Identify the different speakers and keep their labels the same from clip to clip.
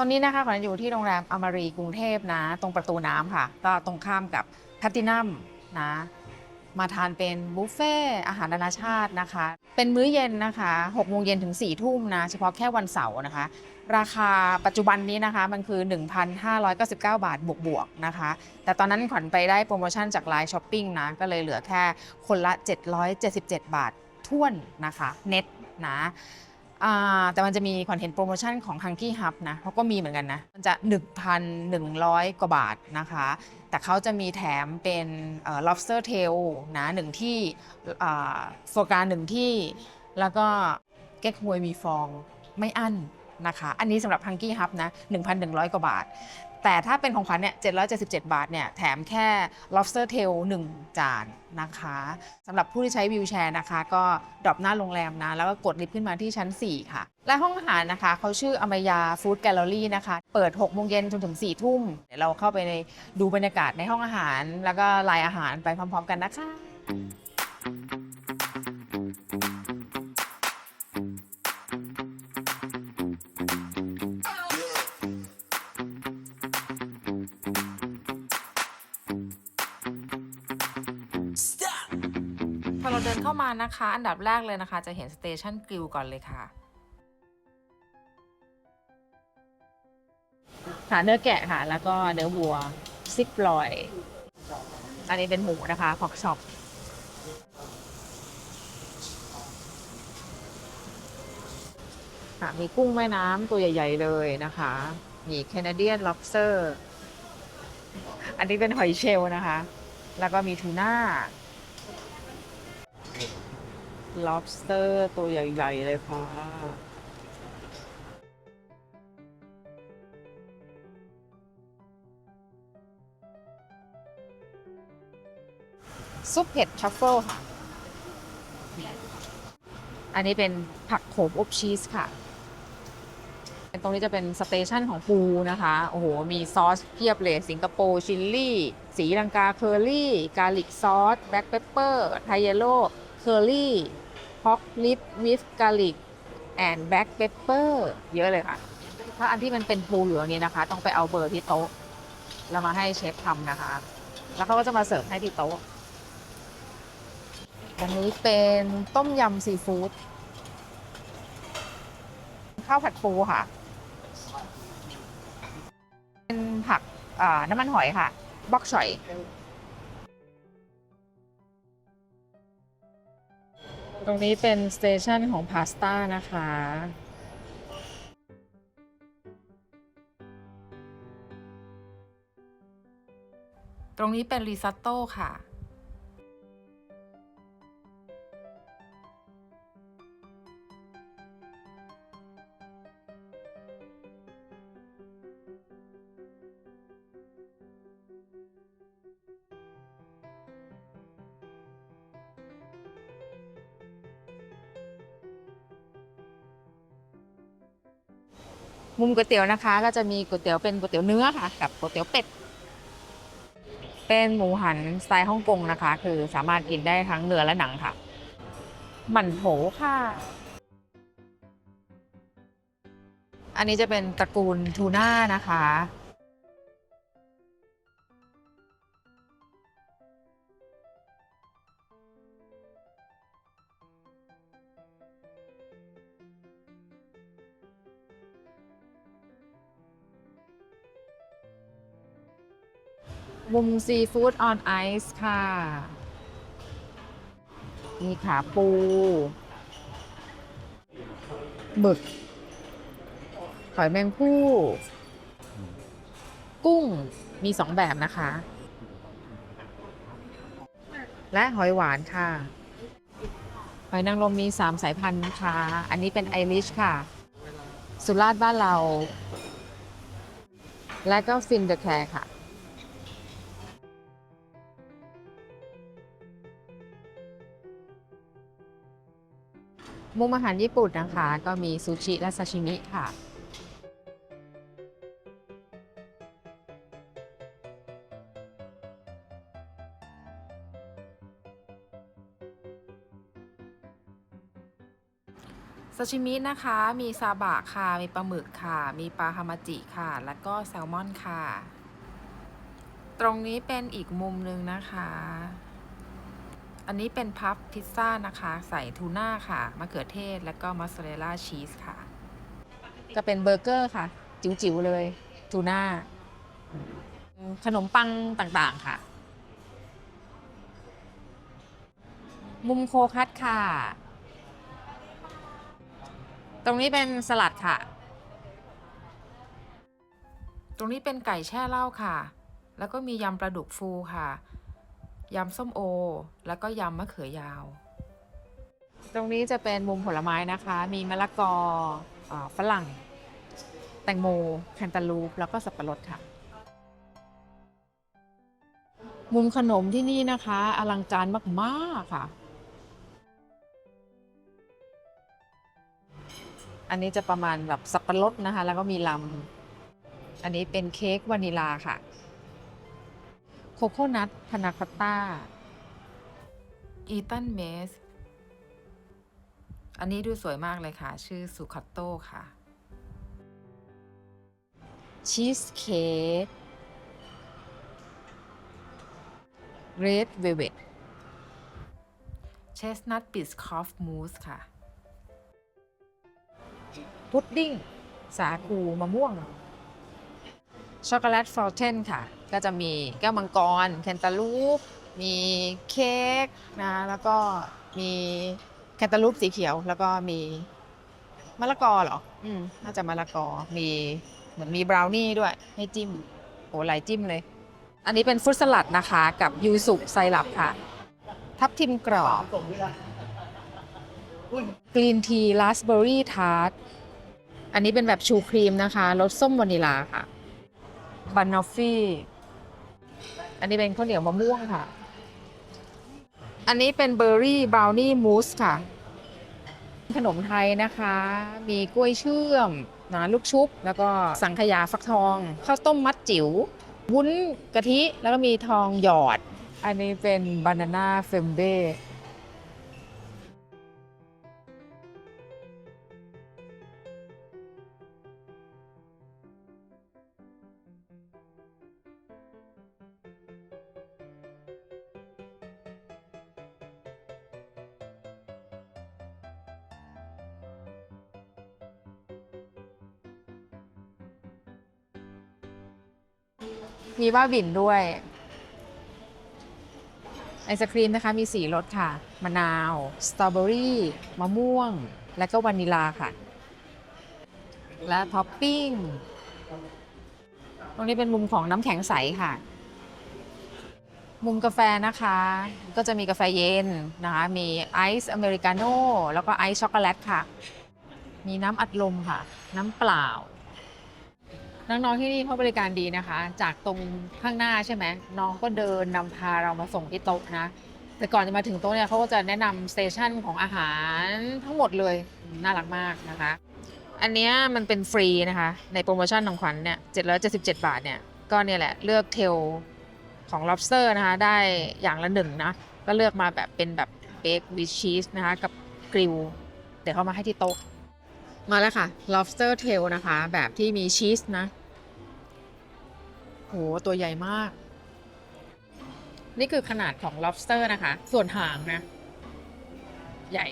Speaker 1: ตอนนี้นะคะขวัญอยู่ที่โรงแรมอมรีกรุงเทพนะ ตรงประตูน้ำค่ะก็ตรงข้ามกับแพตตินัมนะ มาทานเป็นบุฟเฟ่อาหารนานาชาตินะคะ เป็นมื้อเย็นนะคะ6โมงเย็นถึง4ทุ่มนะ เฉพาะแค่วันเสาร์นะคะ ราคาปัจจุบันนี้นะคะมันคือ 1,599 บาทบวกๆนะคะ แต่ตอนนั้นขวัญไปได้โปรโมชั่นจากไลน์ช้อปปิ้งนะ ก็เลยเหลือแค่คนละ 777 บาทท่วนนะคะเน็ตนะ อ่าแต่มันจะมีขวัญเห็นโปรโมชั่นของทางที่ฮับนะเขาก็มีเหมือนกันนะ มันจะ 1,100 กว่าบาทนะคะ แต่เขาจะมีแถมเป็นเอ่อ lobster tail นะหนึ่งที่โฟกาหนึ่งที่ แล้วก็เก๊กฮวยมีฟองไม่อั้นนะคะ อันนี้สำหรับ h ังกี้ฮับนะ 1,100 กว่าบาท แต่ถ้าเป็นของขวัญเนี่ย 777 บาทเนี่ย แถมแค่ lobster tail 1 จานนะคะสำหรับผู้ที่ใช้วิวแชร์นะคะ ก็ดรอปหน้าโรงแรมนะ แล้วก็กดลิฟต์ขึ้นมาที่ชั้น 4 ค่ะ และห้องอาหารนะคะ เขาชื่ออมยาฟู้ดแกลเลอรี่นะคะ เปิด 6 โมงเย็นจนถึง 4 ทุ่ม เดี๋ยวเราเข้าไปในดูบรรยากาศในห้องอาหาร แล้วก็ลายอาหารไปพร้อม ๆ กันนะคะ เราเดินเข้ามานะคะ อันดับแรกเลยนะคะ จะเห็นสเตชันกริลก่อนเลยค่ะ ค่ะเนื้อแกะค่ะ แล้วก็เนื้อวัวซิกลอย อันนี้เป็นหมูนะคะพอกช็อปค่ะมีกุ้งแม่น้ำตัวใหญ่ ๆ เลยนะคะ มีแคนาเดียนล็อบสเตอร์ อันนี้เป็นหอยเชลล์นะคะ แล้วก็มีทูน่า lobster ตัวใหญ่ๆเลยค่ะ ซุปเห็ดชัฟเฟิลค่ะ อันนี้เป็นผักโขมอบชีสค่ะ ตรงนี้จะเป็นสเตชันของปูนะคะ โอ้โห มีซอสเพียบเลย สิงคโปร์ ชิลลี่ สีลังกา เคอรี่ กาลิกซอส แบล็กเปปเปอร์ ไทเยโลเคอรี่ พอกลิปวิสกาลิกแอนแบ็กเปปเปอร์เยอะเลยค่ะ ถ้าอันที่มันเป็นปูอยู่ตรงนี้นะคะ ต้องไปเอาเบอร์ที่โต๊ะ แล้วมาให้เชฟทำนะคะ แล้วเขาก็จะมาเสิร์ฟให้ที่โต๊ะอันนี้เป็นต้มยำซีฟู้ดข้าวผัดปูค่ะ เป็นผักน้ำมันหอยค่ะ บ็อกฉอย ตรงนี้เป็นสเตชันของพาสต้านะคะ ตรงนี้เป็นริซัตโต้ค่ะ มุมก๋วยเตี๋ยวนะคะ ก็จะมีก๋วยเตี๋ยวเป็นก๋วยเตี๋ยวเนื้อค่ะ กับก๋วยเตี๋ยวเป็ด เป็นหมูหันสไตล์ฮ่องกงนะคะ คือสามารถกินได้ทั้งเนื้อและหนังค่ะ หมั่นโถค่ะ อันนี้จะเป็นตระกูลทูน่านะคะ มุมซีฟู้ดออนไอซ์ค่ะ มีขาปูหมึกหอยแมงผู้ กุ้งมีสองแบบนะคะ และหอยหวานค่ะ หอยนางรมมีสามสายพันธุ์นะคะ อันนี้เป็นไอริชค่ะ สุราษฎร์บ้านเรา และก็ฟินเดอะแคร์ค่ะ มุมอาหารญี่ปุ่นนะคะ ก็มีซูชิและซาชิมิค่ะ ซาชิมินะคะ มีซาบะค่ะ มีปลาหมึกค่ะ มีปลาฮามาจิค่ะ แล้วก็แซลมอนค่ะ ตรงนี้เป็นอีกมุมหนึ่งนะคะ อันนี้เป็นพับพิซซ่านะคะ ใส่ทูน่าค่ะมะเขือเทศ แล้วก็มอสซาเรลล่าชีสค่ะจะเป็นเบอร์เกอร์ค่ะ จิ๋วๆเลยทูน่าขนมปังต่างๆค่ะ มุมโคคัตค่ะ ตรงนี้เป็นสลัดค่ะ ตรงนี้เป็นไก่แช่เหล้าค่ะ แล้วก็มียำปลาดุกฟูค่ะ ยำส้มโอ แล้วก็ยำมะเขือยาว ตรงนี้จะเป็นมุมผลไม้นะคะ มีมะละกออฝรั่ง แตงโมแคนตาลูป แล้วก็สับปะรดค่ะ มุมขนมที่นี่นะคะ อลังการมากๆค่ะ อันนี้จะประมาณแบบสับปะรดนะคะ แล้วก็มีลำอันนี้เป็นเค้กวานิลาค่ะ โคโคนัทพานาคอตต้าอีตันเมส อันนี้ดูสวยมากเลยค่ะ ชื่อสุคัตโต้ค่ะ ชีสเค้กเรดเวเวตเชสนัทบิสคอฟมูสค่ะ พุดดิ้ง สาคูมะม่วง ช็อกโกแลตฟอลเทนค่ะ ก็จะมีแก้วมังกรแคนตาลูป มีเค้กนะแล้วก็มีแคนตาลูปสีเขียว แล้วก็มีมะละกอเหรอ อืมน่าจะมะละกอมีเหมือนมีบราวนี่ด้วย ให้จิ้มโหหลายจิ้มเลย อันนี้เป็นฟรุตสลัดนะคะ กับยูสุไซรัปค่ะ ทับทิมกรอบกรีนทีราสเบอร์รี่ทาร์ตอันนี้เป็นแบบชูครีมนะคะรสส้มวานิลาค่ะบันนอฟฟี่ อันนี้เป็นข้าวเหนียวมะม่วงค่ะ อันนี้เป็นเบอร์รี่บราวนี่มูสค่ะ ขนมไทยนะคะ มีกล้วยเชื่อมนะลูกชุบ แล้วก็สังขยาฟักทอง ข้าวต้มมัดจิ๋ว วุ้นกะทิ แล้วก็มีทองหยอด อันนี้เป็นบานาน่าเฟมเบ้ มีบ้าบิ่นด้วย ไอศครีมนะคะมีสีรสค่ะ มะนาว สตรอเบอรี่มะม่วง และก็วานิลาค่ะ และท็อปปิ้ง ตรงนี้เป็นมุมของน้ำแข็งใสค่ะ มุมกาแฟนะคะ ก็จะมีกาแฟเย็นนะคะ มีไอซ์อเมริกาโน่แล้วก็ไอซ์ช็อกโกแลตค่ะ มีน้ำอัดลมค่ะ น้ำเปล่า น้องๆที่นี่เขาบริการดีนะคะ จากตรงข้างหน้าใช่ไหมน้องก็เดินนำพาเรามาส่งที่โต๊ะนะแต่ก่อนจะมาถึงโต๊ะเนี่ยเขาก็จะแนะนำสเตชันของอาหารทั้งหมดเลยน่ารักมากนะคะ อันเนี้ยมันเป็นฟรีนะคะ ในโปรโมชั่นของขวัญเนี่ย777 บาทเนี่ยก็เนี่ยแหละเลือกเทลของ lobster นะคะ ได้อย่างละหนึ่งนะ ก็เลือกมาแบบเป็นแบบเบควิชชีสนะคะ กับกริลเดี๋ยวเขามาให้ที่โต๊ะ มาแล้วค่ะ lobster tail นะคะ แบบที่มีชีสนะ โหตัวใหญ่มาก นี่คือขนาดของ lobster นะคะ ส่วนหางนะ ใหญ่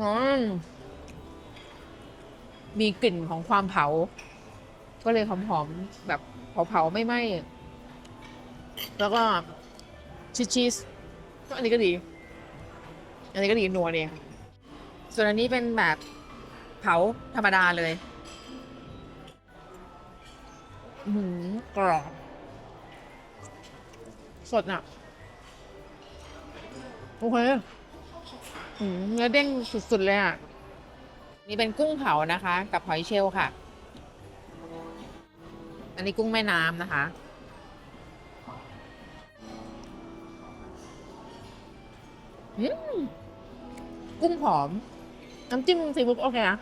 Speaker 1: อืมมีกลิ่นของความเผา ก็เลยหอมๆแบบเผาๆไม่ไหม้แล้วก็ชีสชีสก็อันนี้ก็ดี อันนี้ก็ดีนัวเนี่ยส่วนอันนี้เป็นแบบเผาธรรมดาเลยอื้อ หือกรอบสดอะ โอเคอืมเนื้อเด้งสุด ๆ เลยอะ นี่เป็นกุ้งเผานะคะ กับหอยเชลล์ค่ะ อันนี้กุ้งแม่น้ำนะคะ อืม กุ้งหอม น้ำจิ้มซีฟู้ดโอเคนะ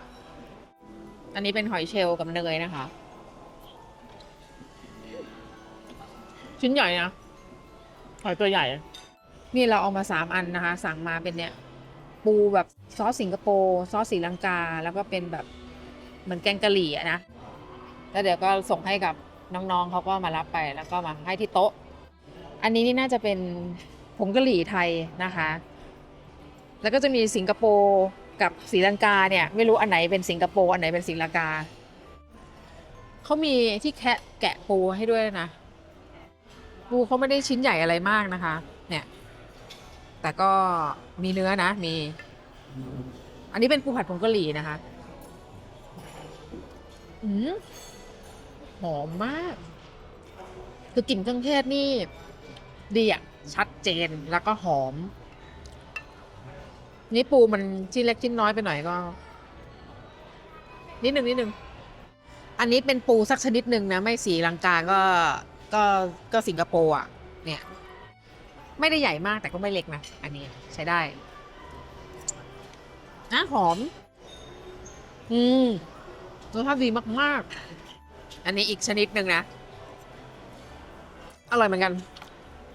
Speaker 1: อันนี้เป็นหอยเชลล์กับเนยนะคะ ชิ้นใหญ่นะหอยตัวใหญ่ นี่เราเอามาสามอันนะคะ สั่งมาเป็นเนี่ยปูปูแบบซอสสิงคโปร์ซอสสีลังกา แล้วก็เป็นแบบเหมือนแกงกะหรี่อะนะแล้วเดี๋ยวก็ส่งให้กับน้องๆเขาก็มารับไปแล้วก็มาให้ที่โต๊ะ อันนี้นี่น่าจะเป็นผงกะหรี่ไทยนะคะ แล้วก็จะมีสิงคโปร์กับศรีลังกาเนี่ย ไม่รู้อันไหนเป็นสิงคโปร์อันไหนเป็นศรีลังกาเขามีที่แคะแกะปูให้ด้วยนะ ปูเขาไม่ได้ชิ้นใหญ่อะไรมากนะคะ เนี่ย แต่ก็มีเนื้อนะ มี อันนี้เป็นปูผัดผงกะหรี่นะคะ อืมหอมมาก คือกลิ่นเครื่องเทศนี่ ดีอะชัดเจนแล้วก็หอม นี่ปูมันชิ้นเล็กชิ้นน้อยไปหน่อยก็ นิดหนึ่งนิดหนึ่งอันนี้เป็นปูสักชนิดหนึ่งนะ ไม่สีลังกาก็ ก็ก็สิงคโปร์อะ เนี่ย ไม่ได้ใหญ่มากแต่ก็ไม่เล็กนะ อันนี้ใช้ได้นะหอม อืมรสชาติดีมาก ๆ อันนี้อีกชนิดหนึ่งนะ อร่อยเหมือนกัน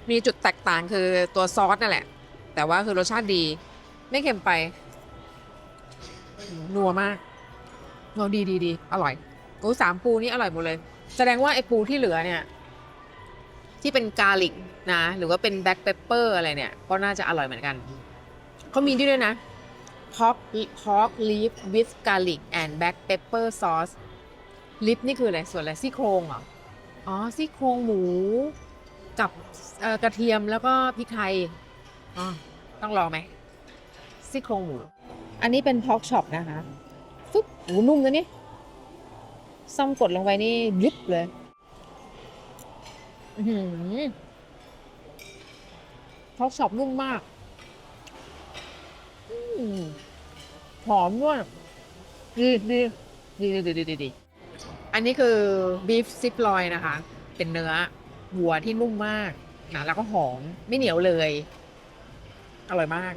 Speaker 1: มีจุดแตกต่างคือตัวซอสนั่นแหละ แต่ว่าคือรสชาติดี ไม่เค็มไป นัวมากนัวดีดีดีอร่อยโอ้สามปูนี่อร่อยหมดเลย แสดงว่าไอ้ปูที่เหลือเนี่ย ที่เป็นกาลิกนะ หรือว่าเป็นแบ็ c เปเปอร์อะไรเนี่ย ก็น่าจะอร่อยเหมือนกัน เขามีที่ด้วยนะ pork pork leaf with garlic and black pepper sauce ลิปนี่คืออะไร ส่วนอะไรซี่โครงเหรอ อ๋อ ซี่โครงหมูกับกระเทียมแล้วก็พริกไทย อ๋อ ต้องลองไหมซี่โครงหมู อันนี้เป็น pork chop นะคะฟึบหูนุ่มนะนี่ซ่อมกดลงไปนี่ยุบเลย อื้อหือ pork chop นุ่มมากหอมด้วยดีดีดีดีดีดีดีอันนี้คือบีฟซิปลอยนะคะ เป็นเนื้อวัวที่นุ่มมากนะแล้วก็หอม ไม่เหนียวเลย อร่อยมาก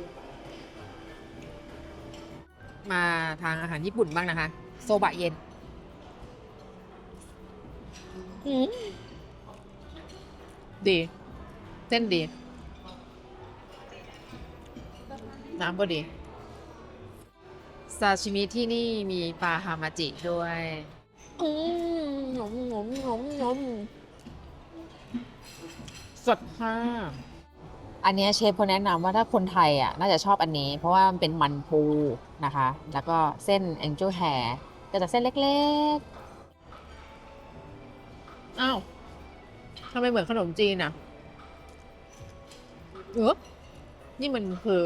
Speaker 1: มาทางอาหารญี่ปุ่นบ้างนะคะ โซบะเย็น อืม ดี เส้นดี น้ำก็ดี ซาชิมิที่นี่มีปลาฮามาจิด้วย อืมหนมหนมหนมหนมสดมากอันเนี้ยเชฟเขาแนะนำว่าถ้าคนไทยอะน่าจะชอบอันนี้ เพราะว่ามันเป็นมันปูนะคะ แล้วก็เส้น angel hair ก็จะเส้นเล็กๆ อ้าว ทำไมเหมือนขนมจีนอะเออนี่มันคือ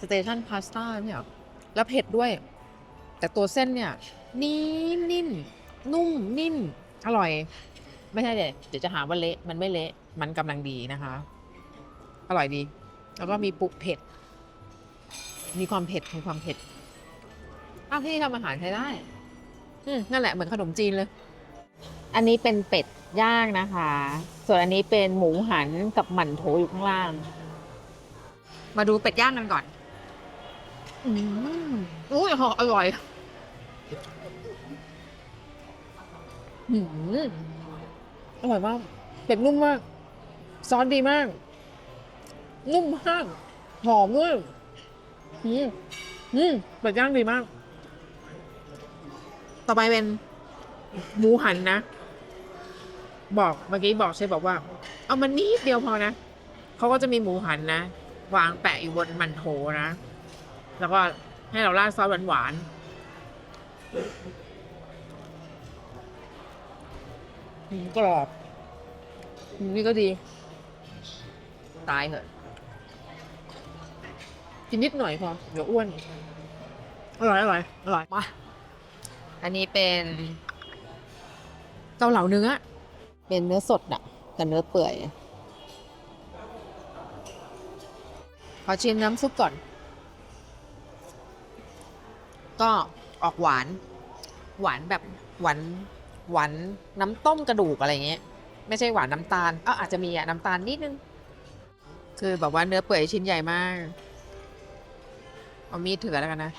Speaker 1: สเตชันพาสต้าเนี่ยแล้วเผ็ดด้วย แต่ตัวเส้นเนี่ย นิ่มนิ่มนุ่มนิ่มอร่อย ไม่ใช่เดี๋ยวเดี๋ยวจะหาว่าเละ มันไม่เละ มันกำลังดีนะคะ อร่อยดี แล้วก็มีปุกเผ็ด มีความเผ็ดมีความเผ็ดอ้าวที่นี่ทำอาหารใช้ได้ อืมนั่นแหละเหมือนขนมจีนเลย อันนี้เป็นเป็ด ย่างนะคะ ส่วนอันนี้เป็นหมูหันกับหมั่นโถอยู่ข้างล่าง มาดูเป็ดย่างกันก่อน อืมอุ้ยอร่อยอืมอร่อยมากเป็ดนุ่มมาก ซอสดีมาก นุ่มมาก หอมด้วยอืมอืมเป็ดย่างดีมาก ต่อไปเป็นหมูหันนะ บอกเมื่อกี้บอกเชฟบอกว่า เอามันนิดเดียวพอนะเขาก็จะมีหมูหันนะ วางแปะอยู่บนมันโถนะ แล้วก็ให้เราราดซอสหวานๆอืมกรอบอืมนี่ก็ดี ตายเหอะกินนิดหน่อยพอ เดี๋ยวอ้วน อร่อย อร่อย อร่อยมา อันนี้เป็นเกาเหลาเนื้อ เป็นเนื้อสดอะกับเนื้อเปื่อย ขอชิมน้ำซุปก่อน ก็ออกหวาน หวานแบบหวานหวานน้ำต้มกระดูกอะไรเงี้ย ไม่ใช่หวานน้ำตาลเอออาจจะมีอะน้ำตาลนิดนึง คือแบบว่าเนื้อเปื่อยชิ้นใหญ่มาก เอามีดเถือแล้วกันนะ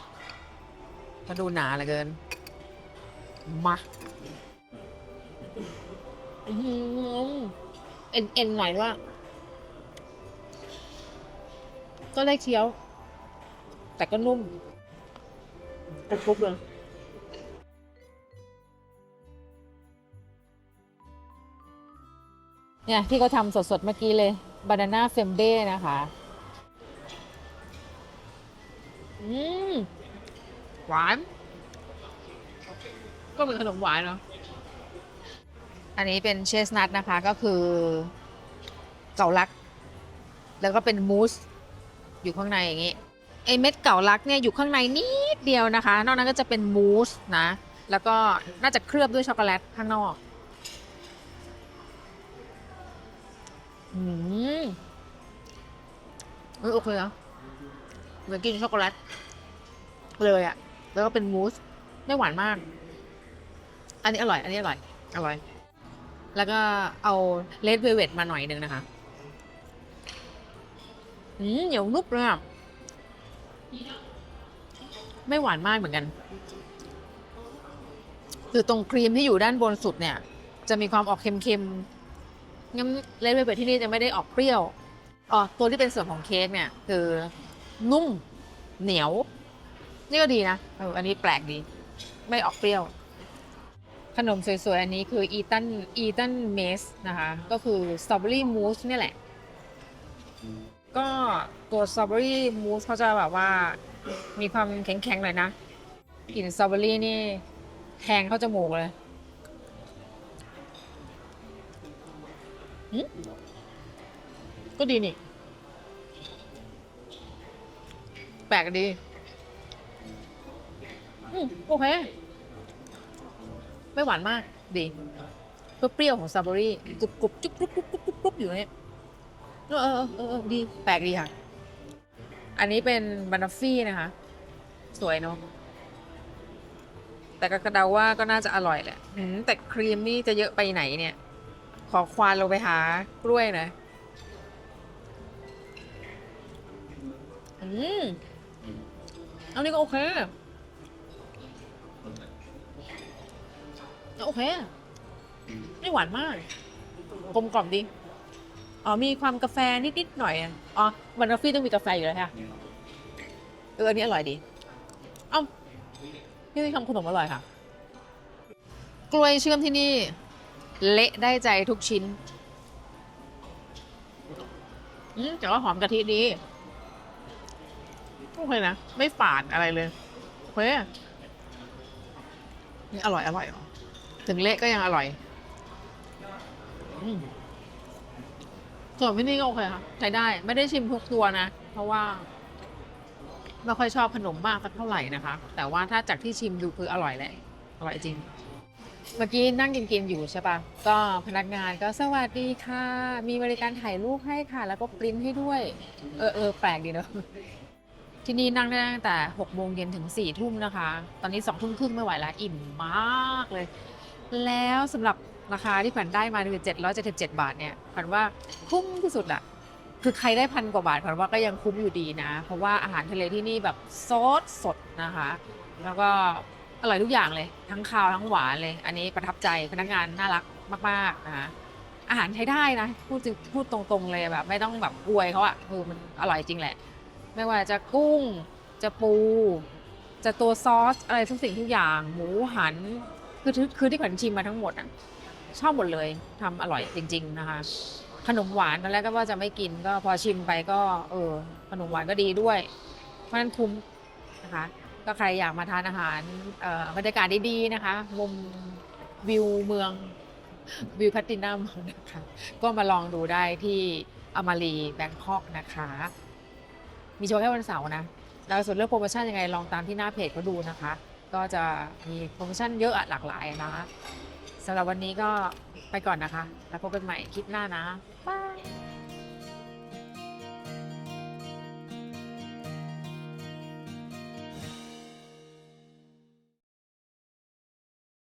Speaker 1: ถ้าดูหนาเหลือเกินมา เอ็นเอ็นหน่อยว่า ก็ได้เคี้ยว แต่ก็นุ่มกรุบเลยเนี่ยที่เขาทำสดๆเมื่อกี้เลยบานาน่าเฟมเบ้นะคะ อืม หวาน ก็เหมือนขนมหวานเนาะ อันนี้เป็นเชสนัทนะคะก็คือเก่าลัก แล้วก็เป็นมูสอยู่ข้างในอย่างนี้ไอเม็ดเก่าลักเนี่ยอยู่ข้างในนิดเดียวนะคะ นอกนั้นก็จะเป็นมูสนะ แล้วก็น่าจะเคลือบด้วยช็อกโกแลตข้างนอกอืมเออโอเคนะเหมือนกินช็อกโกแลตเลยอะแล้วก็เป็นมูสไม่หวานมาก อันนี้อร่อย อันนี้อร่อย อร่อย แล้วก็เอาเลดเวลเวตมาหน่อยหนึงนะคะอืมเหนียวนุบเลยอะไม่หวานมากเหมือนกัน คือตรงครีมที่อยู่ด้านบนสุดเนี่ย จะมีความออกเค็มๆงั้นเลดเวลเวทที่นี่จะไม่ได้ออกเปรี้ยวอ๋อตัวที่เป็นส่วนของเค้กเนี่ย คือนุ่มเหนียว นี่ก็ดีนะเอออันนี้แปลกดี ไม่ออกเปรี้ยว ขนมสวยๆ อันนี้คืออีตันอีตันเมสนะคะ ก็คือสตรอเบอรี่มูสนี่แหละ ก็ตัวสตรอเบอรี่มูสเขาจะแบบว่ามีความแข็งๆหน่อยนะกลิ่นสตรอเบอรี่นี่แทงเข้าจมูกเลยก็ดีนี่ แปลกดี อืมโอเค ไม่หวานมากดีเปรี้ยวของสตรอเบอรี่กรุบกรุบจุ๊บกรุบกรุบกรุบกรุบกรุบอยู่เนี่ยเออเออเออเออดีแปลกดีค่ะ อันนี้เป็นบานาฟี่นะคะ สวยเนาะแต่ก็กระเดาว่าก็น่าจะอร่อยแหละแต่ครีมนี่จะเยอะไปไหนเนี่ย ขอควานลงไปหากล้วยหนะอืมอานี่ก็โอเค โอเคไม่หวานมากกลมกล่อมดี อ๋อมีความกาแฟนิดๆหน่อยอะอ๋อวันฟฟี่ต้องมีกาแฟอยู่แล้วค่ะเอออันนี้อร่อยดีเอ้าพี่ทำขนมอร่อยค่ะ กล้วยเชื่อมที่นี่ เละได้ใจทุกชิ้นอืมแต่ว่าหอมกะทิดีโอเคนะ ไม่ฝาดอะไรเลยโอเคนี่อร่อยอร่อยเหรอ ถึงเละก็ยังอร่อยอืมส่วนพี่นี่ก็โอเคค่ะใช้ได้ ไม่ได้ชิมทุกตัวนะ เพราะว่า ไม่ค่อยชอบขนมมากสักเท่าไหร่นะคะ แต่ว่าถ้าจากที่ชิมดูคืออร่อยแหละอร่อยจริง เมื่อกี้นั่งกินกินๆอยู่ใช่ปะก็พนักงานก็สวัสดีค่ะ มีบริการถ่ายรูปให้ค่ะ แล้วก็ปริ้นให้ด้วย เออเออแปลกดีเนอะที่นี่นั่งได้ตั้งแต่6โมงเย็นถึง4ทุ่มนะคะ ตอนนี้2ทุ่มครึ่งไม่ไหวแล้วอิ่มมากเลย แล้วสำหรับราคาที่ขวัญได้มาคือ777 บาทเนี่ยขวัญว่าคุ้มที่สุดอะคือใครได้พันกว่าบาทขวัญว่าก็ยังคุ้มอยู่ดีนะ เพราะว่าอาหารทะเลที่นี่แบบสดสดนะคะ แล้วก็อร่อยทุกอย่างเลยทั้งคาวทั้งหวานเลย อันนี้ประทับใจพนักงานน่ารักมากๆนะคะอาหารใช้ได้นะพูดจริงพูดตรงๆเลยแบบ ไม่ต้องแบบอวยเขาอะคือมันอร่อยจริงแหละ ไม่ว่าจะกุ้งจะปู จะตัวซอสอะไรทุกสิ่งทุกอย่าง หมูหัน คือที่คือที่ขวัญชิมมาทั้งหมดอะชอบหมดเลยทำอร่อยจริง ๆ นะคะ ขนมหวานตอนแรกก็ว่าจะไม่กินก็พอชิมไปก็ เออ ขนมหวานก็ดีด้วย เพราะฉะนั้นคุ้มนะคะ ก็ใครอยากมาทานอาหารบรรยากาศดีๆนะคะมุมวิวเมืองวิวพลตตินัมนะคะก็มาลองดูได้ที่อมารีแบงคอกนะคะ มีโชว์แค่วันเสาร์นะแล้วส่วนเรื่องโปรโมชั่นยังไงลองตามที่หน้าเพจเขาดูนะคะ ก็จะมีโปรโมชั่นเยอะหลากหลายนะคะสำหรับวันนี้ก็ไปก่อนนะคะ แล้วพบกันใหม่คลิปหน้านะบาย